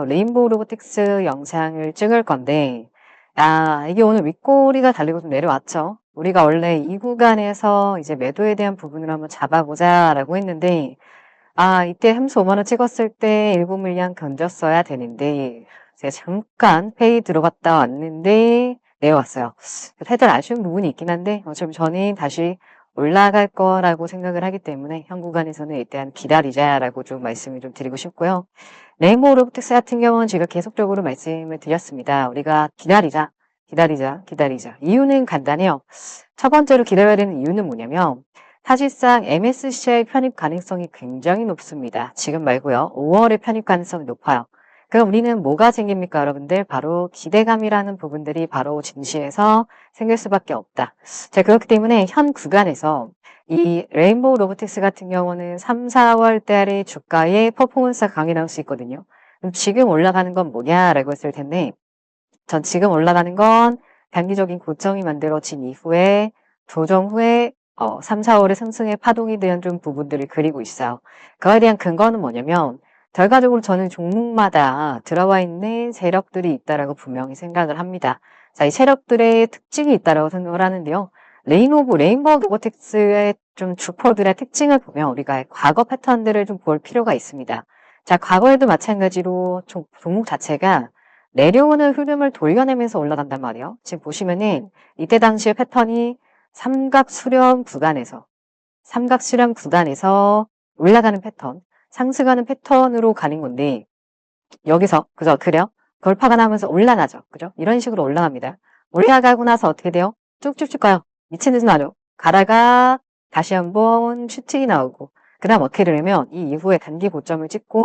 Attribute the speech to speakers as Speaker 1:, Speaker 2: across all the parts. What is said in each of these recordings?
Speaker 1: 레인보우 로보틱스 영상을 찍을 건데, 아, 이게 오늘 윗꼬리가 달리고 좀 내려왔죠. 우리가 원래 이 구간에서 이제 매도에 대한 부분을 한번 잡아보자라고 했는데, 아, 이때 함수 5만원 찍었을 때 일부 물량 건졌어야 되는데, 제가 잠깐 페이 들어갔다 왔는데, 내려왔어요. 살짝 아쉬운 부분이 있긴 한데, 어차피 저는 다시 올라갈 거라고 생각을 하기 때문에 현 구간에서는 일단 기다리자라고 좀 말씀을 좀 드리고 싶고요. 레인보우 로보틱스 같은 경우는 제가 계속적으로 말씀을 드렸습니다. 우리가 기다리자, 기다리자, 기다리자. 이유는 간단해요. 첫 번째로 기다려야 되는 이유는 뭐냐면 사실상 MSCI 편입 가능성이 굉장히 높습니다. 지금 말고요. 5월에 편입 가능성이 높아요. 그럼 우리는 뭐가 생깁니까, 여러분들? 바로 기대감이라는 부분들이 바로 증시에서 생길 수밖에 없다. 자, 그렇기 때문에 현 구간에서 이 레인보우 로보틱스 같은 경우는 3, 4월 달에 주가의 퍼포먼스가 강이 나올 수 있거든요. 그럼 지금 올라가는 건 뭐냐라고 했을 텐데, 전 지금 올라가는 건 단기적인 고점이 만들어진 이후에 조정 후에 어, 3, 4월에 상승의 대한 좀 부분들을 그리고 있어요. 그거에 대한 근거는 뭐냐면 결과적으로 저는 종목마다 들어와 있는 세력들이 있다라고 분명히 생각을 합니다. 자, 이 세력들의 특징이 있다라고 생각을 하는데요. 레인오브, 레인보우 로보틱스의 좀 주포들의 특징을 보면 우리가 과거 패턴들을 좀 볼 필요가 있습니다. 자, 과거에도 마찬가지로 종- 종목 자체가 내려오는 흐름을 돌려내면서 올라간단 말이에요. 지금 보시면은 이때 당시의 패턴이 삼각 수렴 구간에서 삼각 수렴 구간에서 올라가는 패턴, 상승하는 패턴으로 가는 건데 여기서 그죠? 그래요? 돌파가 나면서 올라가죠. 그죠? 이런 식으로 올라갑니다. 올라가고 나서 어떻게 돼요? 쭉쭉쭉 가요. 미친 듯이 나죠. 가다가 다시 한번 슈팅이 나오고 그 다음 어떻게 되냐면 이 이후에 단기 고점을 찍고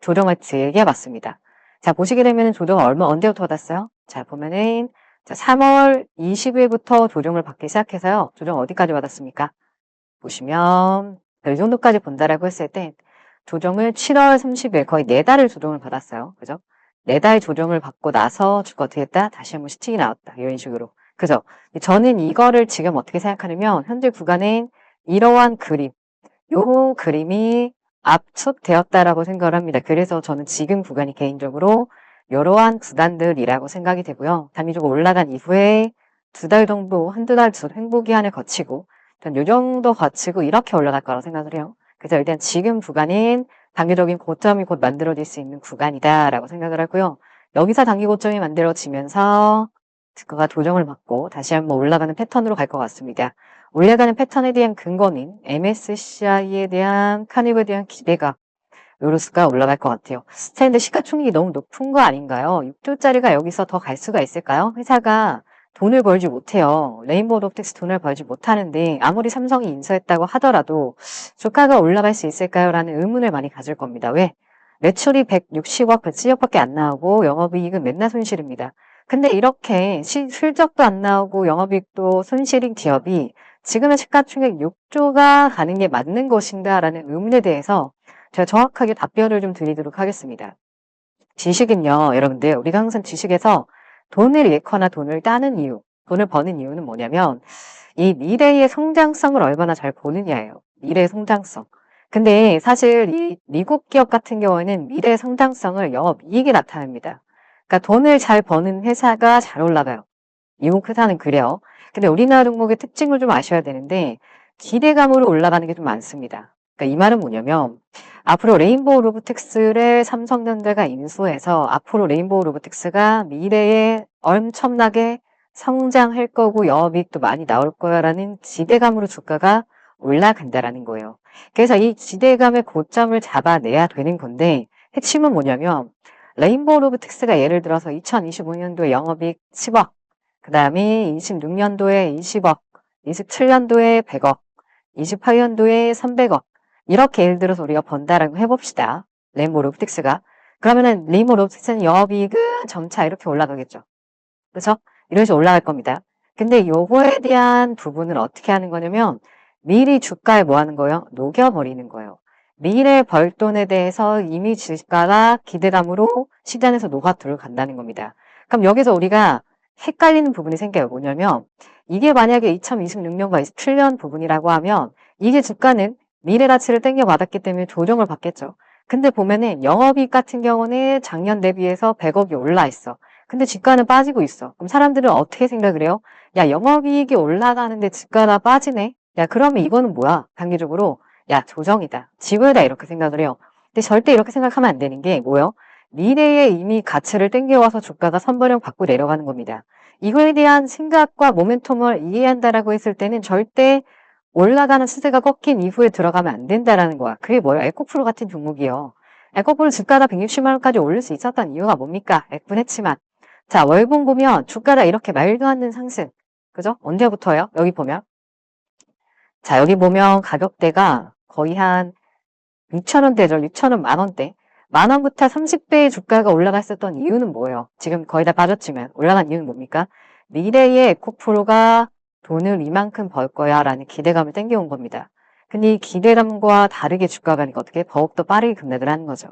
Speaker 1: 조정을 되게 받습니다. 자 보시게 되면 조정을 얼마 언제부터 받았어요? 자 보면은 자 3월 20일부터 조정을 받기 시작해서요. 조정 어디까지 받았습니까? 보시면 이 정도까지 본다라고 했을 때 조정을 7월 30일 거의 네 달을 조정을 받았어요. 그죠? 네달 조정을 받고 나서 주가 어떻게 했다? 다시 한번 슈팅이 나왔다. 이런 식으로. 그죠? 저는 이거를 지금 어떻게 생각하냐면 현재 구간엔 이러한 그림, 요 그림이 압축되었다라고 생각을 합니다. 그래서 저는 지금 구간이 개인적으로 이러한 구단들이라고 생각이 되고요. 단기적으로 올라간 이후에 두 달 정도, 한두 달 횡보 기한을 거치고 전 요 정도 거치고 이렇게 올라갈 거라고 생각을 해요. 그래서 일단 지금 구간은 단기적인 고점이 곧 만들어질 수 있는 구간이다라고 생각을 하고요. 여기서 단기 고점이 만들어지면서 주가가 조정을 받고 다시 한번 올라가는 패턴으로 갈 것 같습니다. 올라가는 패턴에 대한 근거는 MSCI에 대한 카니브에 대한 기대가 요로스가 올라갈 것 같아요. 자, 근데 시가총액이 너무 높은 거 아닌가요? 6조짜리가 여기서 더 갈 수가 있을까요? 회사가 돈을 벌지 못해요. 레인보우 로텍스 돈을 벌지 못하는데 아무리 삼성이 인수했다고 하더라도 주가가 올라갈 수 있을까요? 라는 의문을 많이 가질 겁니다. 왜? 매출이 160억, 170억밖에 안 나오고 영업이익은 맨날 손실입니다. 근데 이렇게 시- 실적도 안 나오고 영업이익도 손실인 기업이 지금의 시가총액 6조가 가는 게 맞는 것인가 라는 의문에 대해서 제가 정확하게 답변을 좀 드리도록 하겠습니다. 지식은요, 여러분들, 우리가 항상 지식에서 돈을 잃거나 돈을 따는 이유, 돈을 버는 이유는 뭐냐면 이 미래의 성장성을 얼마나 잘 보느냐예요. 미래의 성장성. 근데 사실 이 미국 기업 같은 경우에는 미래의 성장성을 영업이익에 나타냅니다. 그러니까 돈을 잘 버는 회사가 잘 올라가요. 미국 회사는 그래요. 근데 우리나라 종목의 특징을 좀 아셔야 되는데 기대감으로 올라가는 게 좀 많습니다. 그러니까 이 말은 뭐냐면 앞으로 레인보우 로보틱스를 삼성전자가 인수해서 앞으로 레인보우 로보틱스가 미래에 엄청나게 성장할 거고 영업이익 도 많이 나올 거야라는 기대감으로 주가가 올라간다라는 거예요. 그래서 이 기대감의 고점을 잡아내야 되는 건데 핵심은 뭐냐면 레인보우 로보틱스가 예를 들어서 2025년도에 영업이익 10억, 그 다음에 26년도에 20억, 27년도에 100억, 28년도에 300억 이렇게 예를 들어서 우리가 번다라고 해봅시다. 레인보우 로보틱스가 그러면은 레인보우 로보틱스는 영업이익은 점차 이렇게 올라가겠죠. 그렇죠? 이런 식으로 올라갈 겁니다. 근데 요거에 대한 부분을 어떻게 하는 거냐면 미리 주가에 뭐 하는 거예요? 녹여버리는 거예요. 미래 벌돈에 대해서 이미 주가가 기대감으로 시장에서 녹아 들어간다는 겁니다. 그럼 여기서 우리가 헷갈리는 부분이 생겨요. 뭐냐면 이게 만약에 2026년과 27년 부분이라고 하면 이게 주가는 미래 가치를 땡겨 받았기 때문에 조정을 받겠죠. 근데 보면은 영업이익 같은 경우는 작년 대비해서 100억이 올라 있어. 근데 주가는 빠지고 있어. 그럼 사람들은 어떻게 생각을 해요? 야, 영업이익이 올라가는데 주가가 빠지네? 야, 그러면 이거는 뭐야? 단기적으로, 야, 조정이다. 지불다. 이렇게 생각을 해요. 근데 절대 이렇게 생각하면 안 되는 게 뭐예요? 미래에 이미 가치를 땡겨와서 주가가 선반영 받고 내려가는 겁니다. 이거에 대한 생각과 모멘텀을 이해한다라고 했을 때는 절대 올라가는 추세가 꺾인 이후에 들어가면 안 된다라는 거야. 그게 뭐예요? 에코프로 같은 종목이요. 에코프로 주가가 160만 원까지 올릴 수 있었던 이유가 뭡니까? 애분했지만. 자, 월봉 보면 주가가 이렇게 말도 안 되는 상승. 그죠? 언제부터요? 여기 보면. 자, 여기 보면 가격대가 거의 한 6천원대죠. 6천원 만원대. 만원부터 30배의 주가가 올라갔었던 이유는 뭐예요? 지금 거의 다 빠졌지만 올라간 이유는 뭡니까? 미래의 에코프로가 돈을 이만큼 벌 거야 라는 기대감을 땡겨온 겁니다. 근데 이 기대감과 다르게 주가가 어떻게 더욱더 빠르게 급락을 하는 거죠.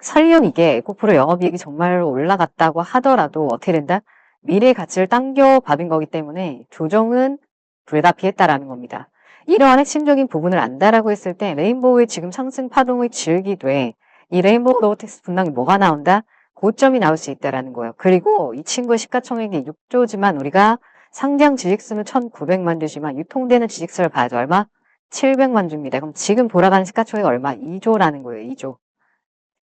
Speaker 1: 설령 이게 에코프로 영업이익이 정말로 올라갔다고 하더라도 어떻게 된다? 미래 가치를 당겨 받은 거기 때문에 조정은 불가피했다라는 겁니다. 이러한 핵심적인 부분을 안다라고 했을 때 레인보우의 지금 상승 파동의 질기도에 이 레인보우 로보틱스 분당이 뭐가 나온다? 고점이 나올 수 있다라는 거예요. 그리고 이 친구의 시가총액이 6조지만 우리가 상장 지식수는 1,900만 주지만 유통되는 지식수를 봐야죠. 얼마? 700만 주입니다. 그럼 지금 돌아가는 시가총액 얼마? 2조라는 거예요. 2조.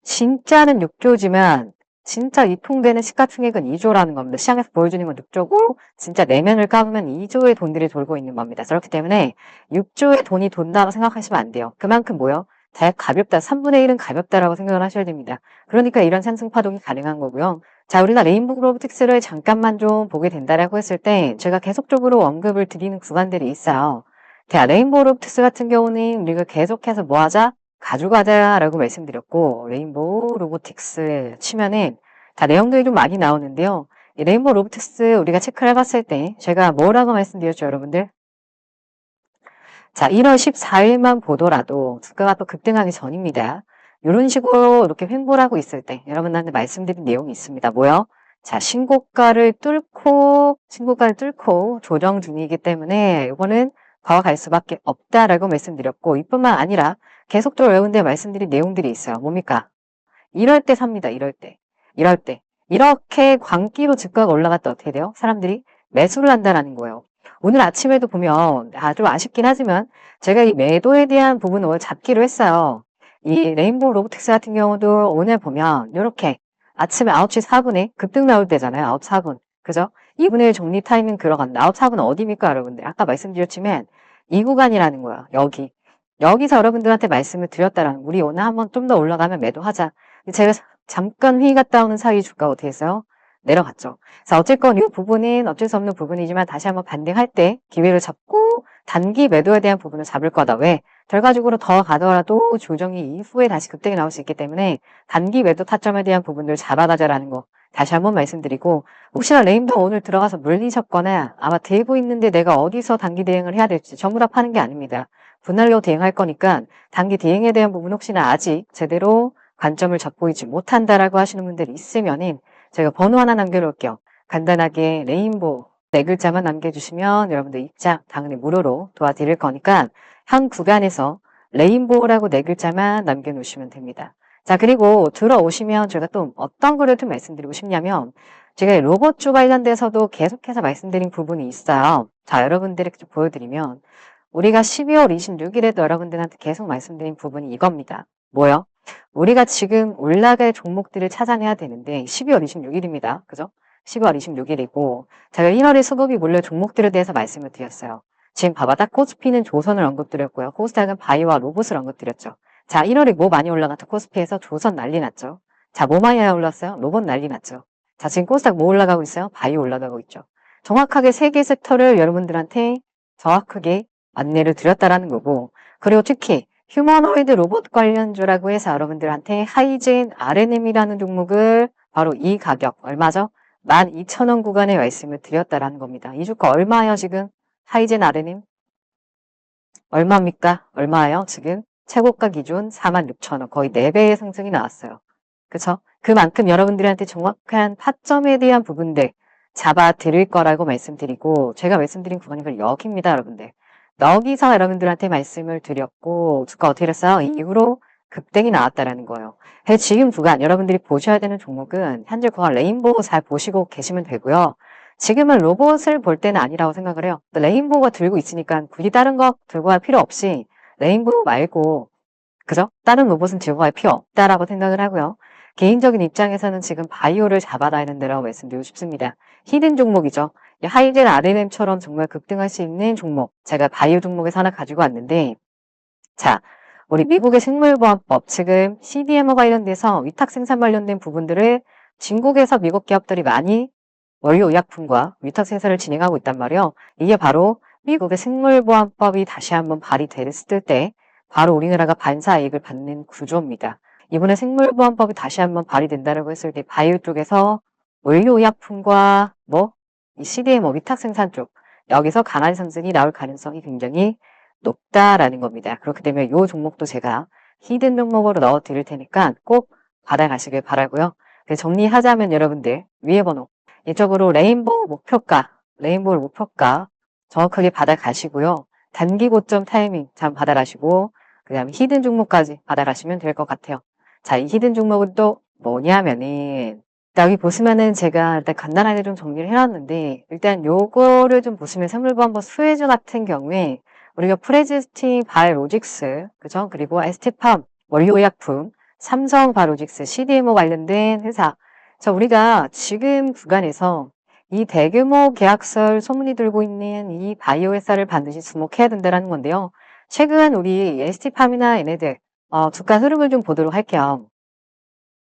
Speaker 1: 진짜는 6조지만 진짜 유통되는 시가총액은 2조라는 겁니다. 시장에서 보여주는 건 6조고 진짜 내면을 까보면 2조의 돈들이 돌고 있는 겁니다. 그렇기 때문에 6조의 돈이 돈다고 생각하시면 안 돼요. 그만큼 뭐요? 다 가볍다. 3분의 1은 가볍다라고 생각을 하셔야 됩니다. 그러니까 이런 상승 파동이 가능한 거고요. 자, 우리가 레인보우 로보틱스를 잠깐만 좀 보게 된다라고 했을 때 제가 계속적으로 언급을 드리는 구간들이 있어요. 자, 레인보우 로보틱스 같은 경우는 우리가 계속해서 뭐 하자? 가져가자라고 말씀드렸고 레인보우 로보틱스 치면은 다 내용들이 좀 많이 나오는데요. 이 레인보우 로보틱스 우리가 체크를 해봤을 때 제가 뭐라고 말씀드렸죠, 여러분들? 자, 1월 14일만 보더라도 주가가 또 급등하기 전입니다. 이런 식으로 이렇게 횡보를 하고 있을 때 여러분한테 말씀드린 내용이 있습니다. 뭐요? 자, 신고가를 뚫고 신고가를 뚫고 조정 중이기 때문에 이거는 과와 갈 수밖에 없다라고 말씀드렸고 이뿐만 아니라 계속적으로 여러분들 말씀드린 내용들이 있어요. 뭡니까? 이럴 때 삽니다. 이럴 때. 이럴 때. 이렇게 광기로 주가가 올라갔다 어떻게 돼요? 사람들이 매수를 한다는 거예요. 오늘 아침에도 보면 아, 좀 아쉽긴 하지만 제가 이 매도에 대한 부분을 잡기로 했어요. 이 레인보우 로보틱스 같은 경우도 오늘 보면 이렇게 아침에 9시 4분에 급등 나올 때잖아요. 9시 4분. 그죠? 2분의 1 정리 타이밍 들어간다. 9시 4분 어디입니까, 여러분들? 아까 말씀드렸지만 이 구간이라는 거예요. 여기. 여기서 여러분들한테 말씀을 드렸다라는 우리 오늘 한번 좀 더 올라가면 매도하자. 제가 잠깐 회의 갔다 오는 사이 주가 어떻게 했어요? 내려갔죠. 그래서 어쨌건 이 부분은 어쩔 수 없는 부분이지만 다시 한번 반등할 때 기회를 잡고 단기 매도에 대한 부분을 잡을 거다. 왜? 결과적으로 더 가더라도 조정이 이후에 다시 급등이 나올 수 있기 때문에 단기 매도 타점에 대한 부분들 잡아가자라는 거 다시 한번 말씀드리고 혹시나 레인도 오늘 들어가서 물리셨거나 아마 대고 있는데 내가 어디서 단기 대응을 해야 될지 전부 다 파는 게 아닙니다. 분할로 대응할 거니까 단기 대응에 대한 부분 혹시나 아직 제대로 관점을 잡고 있지 못한다라고 하시는 분들이 있으면은 제가 번호 하나 남겨놓을게요. 간단하게 레인보우 네 글자만 남겨주시면 여러분들 입장 당연히 무료로 도와드릴 거니까 한 구간에서 레인보우라고 네 글자만 남겨놓으시면 됩니다. 자 그리고 들어오시면 제가 또 어떤 거를 좀 말씀드리고 싶냐면 제가 로봇주 관련돼서도 계속해서 말씀드린 부분이 있어요. 자 여러분들에게 좀 보여드리면 우리가 12월 26일에도 여러분들한테 계속 말씀드린 부분이 이겁니다. 뭐요? 우리가 지금 올라갈 종목들을 찾아내야 되는데 12월 26일입니다. 그죠? 12월 26일이고 제가 1월에 수급이 몰려 종목들에 대해서 말씀을 드렸어요. 지금 봐봐 딱 코스피는 조선을 언급드렸고요. 코스닥은 바이와 로봇을 언급드렸죠. 자 1월에 뭐 많이 올라갔죠? 코스피에서 조선 난리 났죠. 자뭐 많이 올랐어요? 로봇 난리 났죠. 자 지금 코스닥 뭐 올라가고 있어요? 바이 올라가고 있죠. 정확하게 세 개 섹터를 여러분들한테 정확하게 안내를 드렸다라는 거고 그리고 특히 휴머노이드 로봇 관련주라고 해서 여러분들한테 하이젠 RNM이라는 종목을 바로 이 가격 얼마죠? 12,000원 구간에 말씀을 드렸다라는 겁니다. 이 주가 얼마예요 지금? 하이젠 RNM? 얼마입니까? 얼마예요 지금? 최고가 기준 46,000원 거의 4배의 상승이 나왔어요. 그쵸? 그만큼 여러분들한테 정확한 타점에 대한 부분들 잡아 드릴 거라고 말씀드리고 제가 말씀드린 구간이 바로 여기입니다 여러분들. 여기서 여러분들한테 말씀을 드렸고 주가 어떻게 됐어요? 이후로 급등이 나왔다라는 거예요. 지금 구간 여러분들이 보셔야 되는 종목은 현재 구간 레인보우 잘 보시고 계시면 되고요. 지금은 로봇을 볼 때는 아니라고 생각을 해요. 레인보우가 들고 있으니까 굳이 다른 거 들고 갈 필요 없이 레인보우 말고 그죠? 다른 로봇은 들고 갈 필요 없다라고 생각을 하고요. 개인적인 입장에서는 지금 바이오를 잡아놔야 된다고 말씀드리고 싶습니다. 히든 종목이죠. 하이젠 RMM처럼 정말 급등할 수 있는 종목. 제가 바이오 종목에서 하나 가지고 왔는데 자, 우리 미국의 생물보안법 지금 CDMO 관련돼서 위탁 생산 관련된 부분들을 중국에서 미국 기업들이 많이 원료 의약품과 위탁 생산을 진행하고 있단 말이에요. 이게 바로 미국의 생물보안법이 다시 한번 발의됐을 때 바로 우리나라가 반사 이익을 받는 구조입니다. 이번에 생물보안법이 다시 한번 발의된다고 했을 때 바이오 쪽에서 원료 의약품과 뭐 이 CDMO 위탁 생산 쪽 여기서 강한 상승이 나올 가능성이 굉장히 높다라는 겁니다. 그렇기 때문에 이 종목도 제가 히든 종목으로 넣어 드릴 테니까 꼭 받아가시길 바라고요. 그래서 정리하자면 여러분들 위에 번호 이쪽으로 레인보우 목표가 레인보우 목표가 정확하게 받아가시고요. 단기 고점 타이밍 잘 받아가시고 그 다음에 히든 종목까지 받아가시면 될 것 같아요. 자, 이 히든 종목은 또 뭐냐면은 여기 보시면은 제가 일단 간단하게 좀 정리를 해놨는데 일단 요거를 좀 보시면 생물보안법 수혜주 같은 경우에 우리가 프레지스틴 바이오로직스 그죠? 그리고 에스테팜 원료의약품 삼성 바이오로직스 CDMO 관련된 회사 자 우리가 지금 구간에서 이 대규모 계약설 소문이 들고 있는 이 바이오 회사를 반드시 주목해야 된다는 건데요. 최근 우리 에스티팜이나 얘네들 어, 주가 흐름을 좀 보도록 할게요.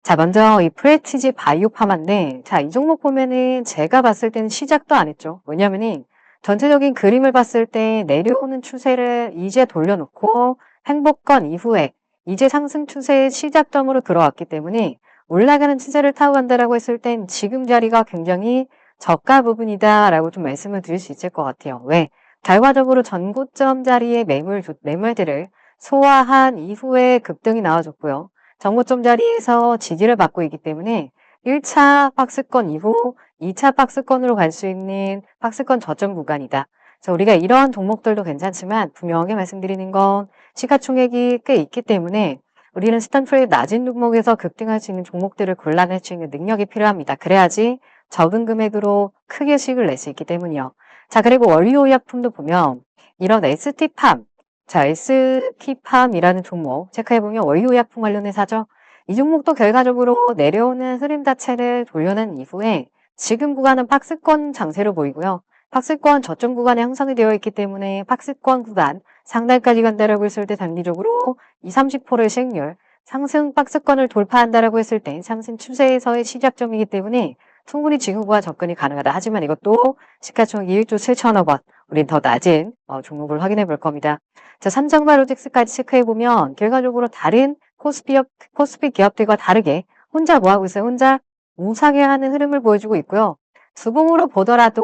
Speaker 1: 자, 먼저 이 프레티지 바이오파마인데, 자, 이 종목 보면은 제가 봤을 때는 시작도 안 했죠. 왜냐면은 전체적인 그림을 봤을 때 내려오는 추세를 이제 돌려놓고 행복권 이후에 이제 상승 추세의 시작점으로 들어왔기 때문에 올라가는 추세를 타고 간다라고 했을 땐 지금 자리가 굉장히 저가 부분이다라고 좀 말씀을 드릴 수 있을 것 같아요. 왜? 결과적으로 전고점 자리의 매물, 매물들을 소화한 이후에 급등이 나와줬고요. 전고점 자리에서 지지를 받고 있기 때문에 1차 박스권 이후 2차 박스권으로 갈 수 있는 박스권 저점 구간이다. 그래서 우리가 이러한 종목들도 괜찮지만 분명하게 말씀드리는 건 시가총액이 꽤 있기 때문에 우리는 스탠프의 낮은 종목에서 급등할 수 있는 종목들을 골라낼 수 있는 능력이 필요합니다. 그래야지 적은 금액으로 크게 수익을 낼 수 있기 때문이요. 자, 그리고 원료의약품도 보면 이런 ST팜, 자, ST팜이라는 종목 체크해보면 원료의약품 관련 회사죠. 이 종목도 결과적으로 내려오는 흐름 자체를 돌려낸 이후에 지금 구간은 박스권 장세로 보이고요. 박스권 저점 구간에 형성이 되어 있기 때문에 박스권 구간 상단까지 간다라고 했을 때 단기적으로 20, 30%의 시행률 상승 박스권을 돌파한다라고 했을 때 상승 추세에서의 시작점이기 때문에 충분히 지금과 접근이 가능하다. 하지만 이것도 시가총액 1조 7천억 원, 우린 더 낮은 어, 종목을 확인해 볼 겁니다. 자, 삼성바이오틱스까지 체크해 보면 결과적으로 다른 코스피, 코스피 기업들과 다르게 혼자 뭐 하고 있어요? 혼자 우상해 하는 흐름을 보여주고 있고요. 주봉으로 보더라도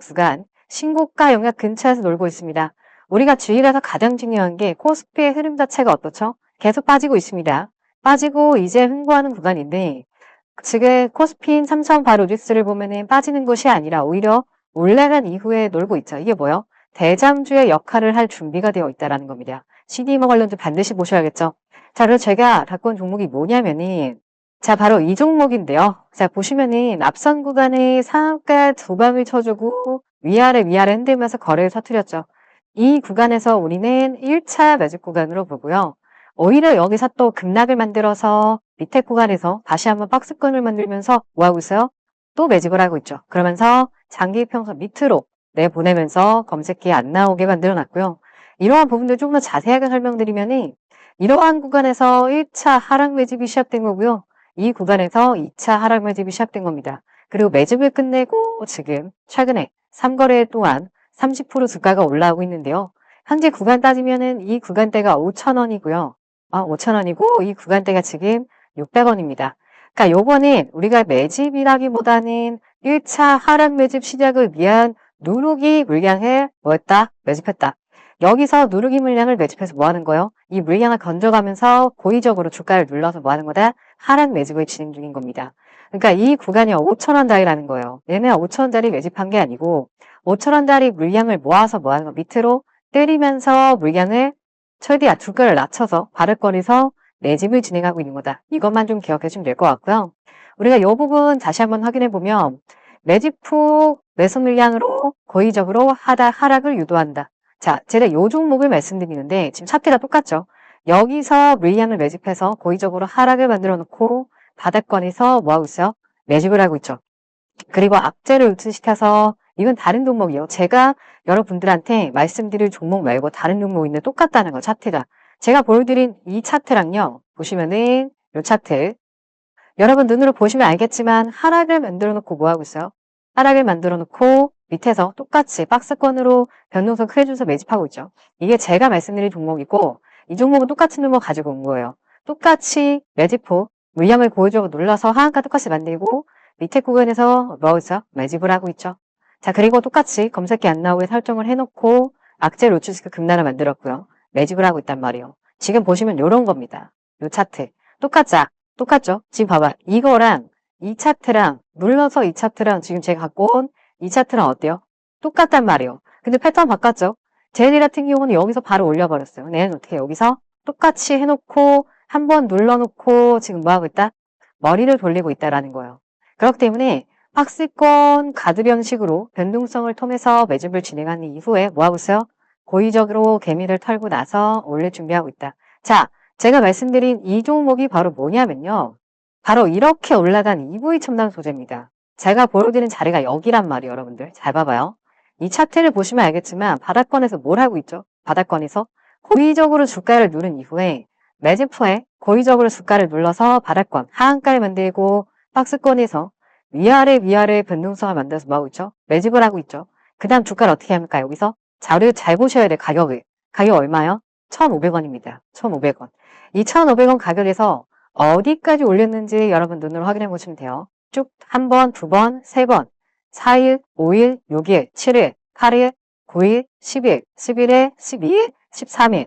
Speaker 1: 구간 신고가 영역 근처에서 놀고 있습니다. 우리가 주의해서 가장 중요한 게 코스피의 흐름 자체가 어떻죠? 계속 빠지고 있습니다. 빠지고 이제 흥보하는 구간인데 지금 코스피인 삼성 바로직스를 보면은 빠지는 것이 아니라 오히려 올라간 이후에 놀고 있죠. 이게 뭐요? 대장주의 역할을 할 준비가 되어 있다는 겁니다. CDMO 관련주 반드시 보셔야겠죠. 자, 그래서 제가 갖고 온 종목이 뭐냐면은 자, 바로 이 종목인데요. 자, 보시면은 앞선 구간에 상한가 두 방을 쳐주고 위아래 위아래 흔들면서 거래를 터뜨렸죠. 이 구간에서 우리는 1차 매집 구간으로 보고요. 오히려 여기서 또 급락을 만들어서 밑에 구간에서 다시 한번 박스권을 만들면서 뭐 하고 있어요? 또 매집을 하고 있죠. 그러면서 장기 평선 밑으로 내보내면서 검색기에 안 나오게 만들어 놨고요. 이러한 부분들 조금 더 자세하게 설명드리면 은 이러한 구간에서 1차 하락 매집이 시작된 거고요. 이 구간에서 2차 하락 매집이 시작된 겁니다. 그리고 매집을 끝내고 지금 최근에 3거래 동안 30% 주가가 올라오고 있는데요. 현재 구간 따지면 은 이 구간대가 5,000원이고요. 아, 5,000원이고 이 구간대가 지금 600원입니다. 그러니까 요거는 우리가 매집이라기보다는 1차 하락 매집 시작을 위한 누르기 물량을 뭐했다? 매집했다. 여기서 누르기 물량을 매집해서 뭐 하는 거예요? 이 물량을 건져가면서 고의적으로 주가를 눌러서 뭐 하는 거다? 하락 매집을 진행 중인 겁니다. 그러니까 이 구간이 5천원짜리라는 거예요. 얘는 5천원짜리 매집한 게 아니고 5천원짜리 물량을 모아서 뭐 하는 거 밑으로 때리면서 물량을 최대한 주가를 낮춰서 바를거리서 매집을 진행하고 있는 거다. 이것만 좀 기억해 주면 될 것 같고요. 우리가 이 부분 다시 한번 확인해 보면 매집 후 매수 물량으로 고의적으로 하다 하락을 유도한다. 자, 제가 이 종목을 말씀드리는데 지금 차트가 똑같죠. 여기서 물량을 매집해서 고의적으로 하락을 만들어 놓고 바닥권에서 뭐 하고 있어요? 매집을 하고 있죠. 그리고 악재를 우측시켜서 이건 다른 종목이요. 제가 여러분들한테 말씀드릴 종목 말고 다른 종목인데 똑같다는 거 차트가. 제가 보여드린 이 차트랑요. 보시면은 이 차트. 여러분 눈으로 보시면 알겠지만 하락을 만들어 놓고 뭐 하고 있어요? 하락을 만들어 놓고 밑에서 똑같이 박스권으로 변동성 크게 줘서 매집하고 있죠. 이게 제가 말씀드린 종목이고 이 종목은 똑같은 종목 가지고 온 거예요. 똑같이 매집후 물량을 고의적으로 눌러서 하한가 똑같이 만들고 밑에 구간에서 뭐 있어요? 매집을 하고 있죠. 자 그리고 똑같이 검색기 안 나오게 설정을 해놓고 악재를 우측시켜 급락을 만들었고요. 매집을 하고 있단 말이에요. 지금 보시면 이런 겁니다. 이 차트. 똑같죠? 똑같죠? 지금 봐봐. 이거랑 이 차트랑 눌러서 이 차트랑 지금 제가 갖고 온 이 차트랑 어때요? 똑같단 말이에요. 근데 패턴 바꿨죠? 제일 같은 경우는 여기서 바로 올려버렸어요. 내는 어떻게 여기서 똑같이 해놓고 한 번 눌러놓고 지금 뭐 하고 있다? 머리를 돌리고 있다라는 거예요. 그렇기 때문에 박스권 가드 형식으로 변동성을 통해서 매집을 진행한 이후에 뭐 하고 있어요? 고의적으로 개미를 털고 나서 올릴 준비하고 있다. 자, 제가 말씀드린 이 종목이 바로 뭐냐면요. 바로 이렇게 올라간 EV 첨단 소재입니다. 제가 보여드리는 자리가 여기란 말이에요, 여러분들. 잘 봐봐요. 이 차트를 보시면 알겠지만 바닥권에서 뭘 하고 있죠? 바닥권에서 고의적으로 주가를 누른 이후에 매집 후에 고의적으로 주가를 눌러서 바닥권, 하한가를 만들고 박스권에서 위아래 위아래 변동성을 만들어서 뭐 하고 있죠? 매집을 하고 있죠. 그 다음 주가를 어떻게 합니까? 여기서 자료를 잘 보셔야 돼, 가격을. 가격 얼마요? 1,500원입니다. 1,500원. 이 1,500원 가격에서 어디까지 올렸는지 여러분 눈으로 확인해 보시면 돼요. 쭉 한 번, 두 번, 세 번, 4일, 5일, 6일, 7일, 8일, 9일, 10일, 11일, 12일, 13일.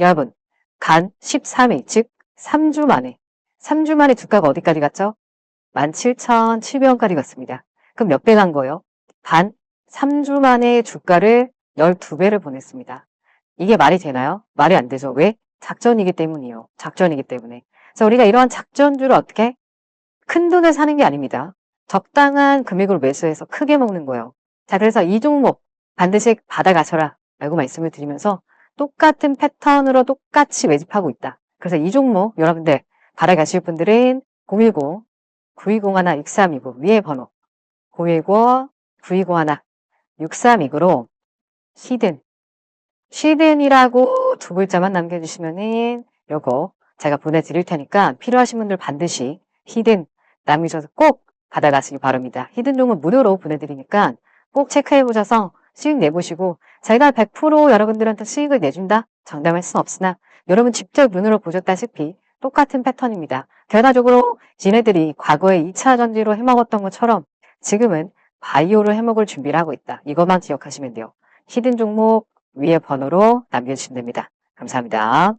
Speaker 1: 여러분, 간 13일, 즉 3주 만에 3주 만에 주가가 어디까지 갔죠? 17,700원까지 갔습니다. 그럼 몇 배 간 거예요? 반 3주 만에 주가를 12배를 보냈습니다. 이게 말이 되나요? 말이 안 되죠. 왜? 작전이기 때문이에요. 작전이기 때문에. 그래서 우리가 이러한 작전주를 어떻게? 큰 돈을 사는 게 아닙니다. 적당한 금액으로 매수해서 크게 먹는 거예요. 자, 그래서 이 종목 반드시 받아가셔라. 라고 말씀을 드리면서 똑같은 패턴으로 똑같이 매집하고 있다. 그래서 이 종목 여러분들 받아가실 분들은 010 9201 6329 위에 번호 010 9201 6329로 히든 히든이라고 두 글자만 남겨주시면은 요거 제가 보내드릴 테니까 필요하신 분들 반드시 히든 남기셔서 꼭 받아가시기 바랍니다. 히든 종은 무료로 보내드리니까 꼭 체크해 보셔서 수익 내보시고 제가 100% 여러분들한테 수익을 내준다? 장담할 수는 없으나 여러분 직접 눈으로 보셨다시피 똑같은 패턴입니다. 결과적으로 지네들이 과거에 2차 전지로 해먹었던 것처럼 지금은 바이오로 해먹을 준비를 하고 있다. 이것만 기억하시면 돼요. 히든 종목 위에 번호로 남겨주시면 됩니다. 감사합니다.